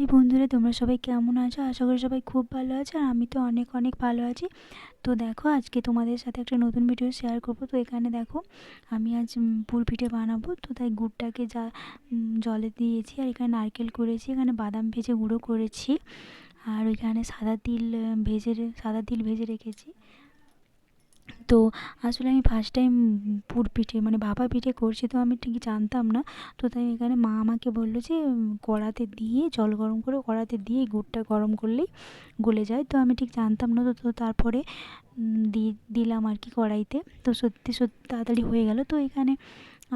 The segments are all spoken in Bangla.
এই বন্ধুরা, তোমরা সবাই কেমন আছো? আশা করি সবাই খুব ভালো আছো আর আমি তো অনেক অনেক ভালো আছি। তো দেখো, আজকে তোমাদের সাথে একটা নতুন ভিডিও শেয়ার করব। তো এখানে দেখো, আমি আজ পিঠে বানাবো। তো তাই গুড়টাকে যা জলে দিয়েছি আর এখানে নারকেল করেছি এখানে বাদাম ভেজে গুঁড়ো করেছি। আর ওইখানে সাদা তিল ভেজে সাদা তিল ভেজে রেখেছি। তো আসলে আমি ফার্স্ট টাইম পুর পিঠে মানে ভাপা পিঠে করছি তো আমি ঠিক জানতাম না। তো তাই এখানে মা আমাকে বলল যে কড়াতে দিয়ে, জল গরম করে কড়াতে দিয়ে গুড়টা গরম করলেই গলে যায়। তো আমি ঠিক জানতাম না তো তারপরে দিয়ে দিলাম আর কি কড়াইতে। তো সত্যি সত্যি তাড়াতাড়ি হয়ে গেল। তো এখানে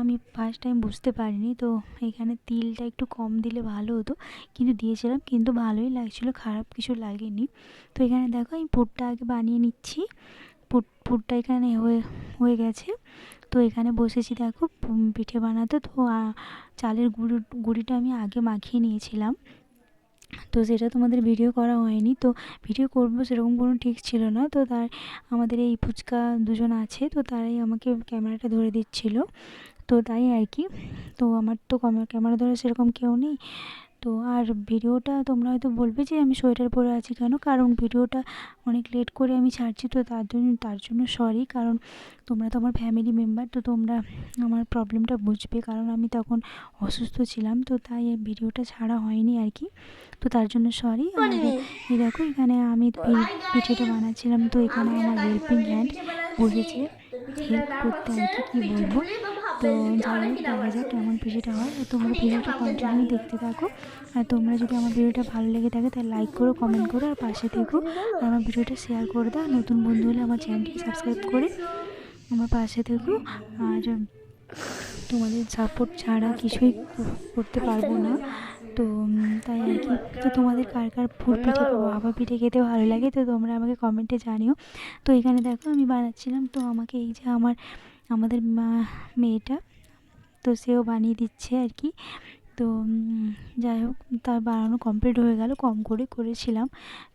আমি ফার্স্ট টাইম বুঝতে পারিনি। তো এখানে তিলটা একটু কম দিলে ভালো হতো। কিন্তু দিয়েছিলাম, কিন্তু ভালোই লাগছিল, খারাপ কিছু লাগেনি। তো এখানে দেখো, আমি পুরটা আগে বানিয়ে নিচ্ছি। পুরটা এখানে হয়ে হয়ে গেছে। তো এখানে বসেছি, দেখো পিঠে বানাতে। তো চালের গুঁড়ো, গুঁড়িটা আমি আগে মাখিয়ে নিয়েছিলাম। তো সেটা তোমাদের ভিডিও করা হয়নি। তো ভিডিও করব সেরকম কোনো ঠিক ছিল না। তো তার, আমাদের এই ফুচকা দুজন আছে। তো তারাই আমাকে ক্যামেরাটা ধরে দিচ্ছিল। তো তাই আর কি। তো আমার তো ক্যামেরা ধরে সেরকম কেউ নেই। তো আর ভিডিওটা তোমরা হয়তো বলবে যে আমি সোয়েটার পরে আছি কেন? কারণ ভিডিওটা অনেক লেট করে আমি ছাড়ছি তো তার জন্য তার জন্য সরি কারণ তোমরা তো আমার ফ্যামিলি মেম্বার তো তোমরা আমার প্রবলেমটা বুঝবে কারণ আমি তখন অসুস্থ ছিলাম তো তাই ভিডিওটা ছাড়া হয়নি আর কি। তো তার জন্য সরি আর এই দেখো এখানে আমি পিঠেটা বানাচ্ছিলাম তো এখানে আমার হেল্পিং হ্যান্ড বসেছে। হেল্প করতে আর কি কী বলব? তো হোক দেখা যাক কেমন পিঠেটা হয়? আর তোমরা ভিডিওটা কন্টিনিউ দেখতে থাকো। আর তোমরা যদি আমার ভিডিওটা ভালো লেগে থাকে তাহলে লাইক করো কমেন্ট করো আর পাশে থেকো। আর আমার ভিডিওটা শেয়ার করে দাও। নতুন বন্ধু হলে আমার চ্যানেলটি সাবস্ক্রাইব করে আমার পাশে থেকো। আর তোমাদের সাপোর্ট ছাড়া কিছুই করতে পারব না। তো তাই আর কি। তো তোমাদের কার কার ফুল পিঠে বা ভাপা পিঠে খেতে ভালো লাগে তো তোমরা আমাকে কমেন্টে জানিও। তো এখানে দেখো আমি বানাচ্ছিলাম। তো আমাকে এই যে আমার আমাদের মেয়েটা, তো সেও বানিয়ে দিচ্ছে আর কি। তো যাই হোক, তার বানানো কমপ্লিট হয়ে গেল, কম করে করেছিলাম।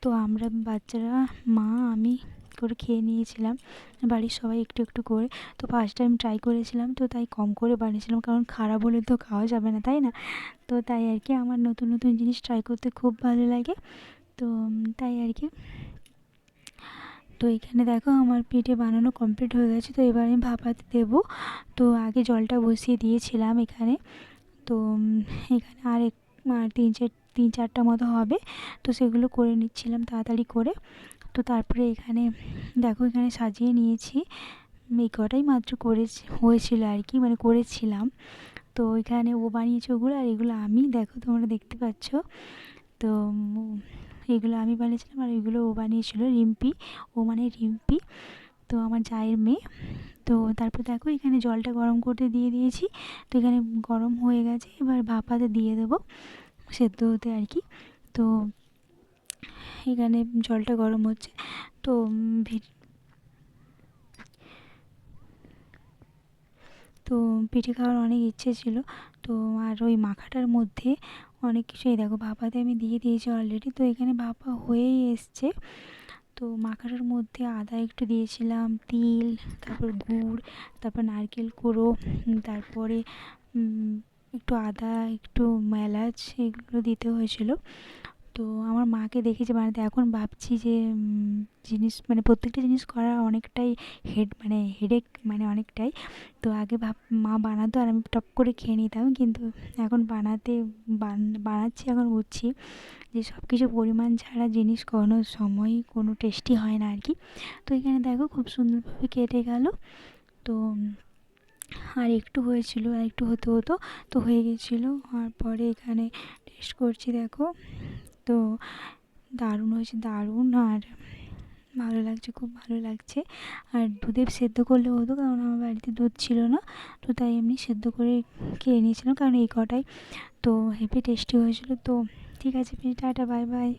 তো আমরা বাচ্চারা, মা, আমি করে খেয়ে নিয়েছিলাম। বাড়ির সবাই একটু একটু করে। তো ফার্স্ট টাইম ট্রাই করেছিলাম, তো তাই কম করে বানিয়েছিলাম, কারণ খারাপ হলে তো খাওয়া যাবে না, তাই না? তো তাই আর কি, আমার নতুন নতুন জিনিস ট্রাই করতে খুব ভালো লাগে। তো তাই আর কি। তো এখানে দেখো আমার পিঠে বানানো কমপ্লিট হয়ে গেছে, তো এবার আমি ভাপাতে দেবো। তো আগে জলটা বসিয়ে দিয়েছিলাম এখানে। তো এখানে আর এক, আর তিন চার, তিন চারটা মতো হবে। তো সেগুলো করে নিচ্ছিলাম তাড়াতাড়ি করে। তো তারপরে এখানে, দেখো এখানে সাজিয়ে নিয়েছি। এই কটাই মাত্র করে হয়েছিল আর কি মানে করেছিলাম। তো এখানে ও বানিয়েছে ওগুলো, আর এগুলো আমি, দেখো তোমরা দেখতে পাচ্ছ। তো এগুলো আমি বানিয়েছিলাম আর এগুলো ও বানিয়েছিল রিম্পি। ও মানে রিম্পি, তো আমার জায়ের মেয়ে। তো তারপর দেখো এখানে জলটা গরম করতে দিয়ে দিয়েছি। তো এখানে গরম হয়ে গেছে, এবার ভাপাতে দিয়ে দেবো সেদ্ধ হতে আর কি। তো এখানে জলটা গরম হচ্ছে। তো তো পিঠে খাওয়ার অনেক ইচ্ছে ছিল। তো আর ওই মাখাটার মধ্যে অনেক কিছুই দেখো ভাপাতে আমি দিয়ে দিয়েছি অলরেডি তো এখানে ভাপা হয়েই এসছে। তো মাখাটার মধ্যে আদা একটু দিয়েছিলাম, তিল, তারপর গুড়, তারপর নারকেল কুড়ো তারপরে একটু আদা, একটু এলাচ এগুলো দিতে হয়েছিল। তো আমার মাকে দেখেছি বানাতে এখন ভাবছি যে জিনিস মানে প্রত্যেকটা জিনিস করা অনেকটাই হেড মানে হেডেক মানে অনেকটাই। তো আগে ভাব, মা বানাতো আর আমি টপ করে খেয়ে নিতাম। কিন্তু এখন বানাতে বানাচ্ছি, এখন বুঝছি যে সব কিছু পরিমাণ ছাড়া জিনিস কোনো সময় কোনো টেস্টি হয় না আর কি তো এখানে দেখো খুব সুন্দরভাবে কেটে গেল। তো, আর একটু হয়েছিল, আর একটু হতে হতো। তো হয়ে গেছিল। আর পরে এখানে টেস্ট করছি, দেখো। তো দারুণ হয়েছে, দারুণ। আর ভালো লাগছে, খুব ভালো লাগছে। আর দুধে সেদ্ধ করলে হতো, কারণ আমার বাড়িতে দুধ ছিল না, তো তাই এমনি সেদ্ধ করে খেয়ে নিয়েছিলাম, কারণ এই কটাই তো হেভি টেস্টি হয়েছিল। তো ঠিক আছে টাটা বাই বাই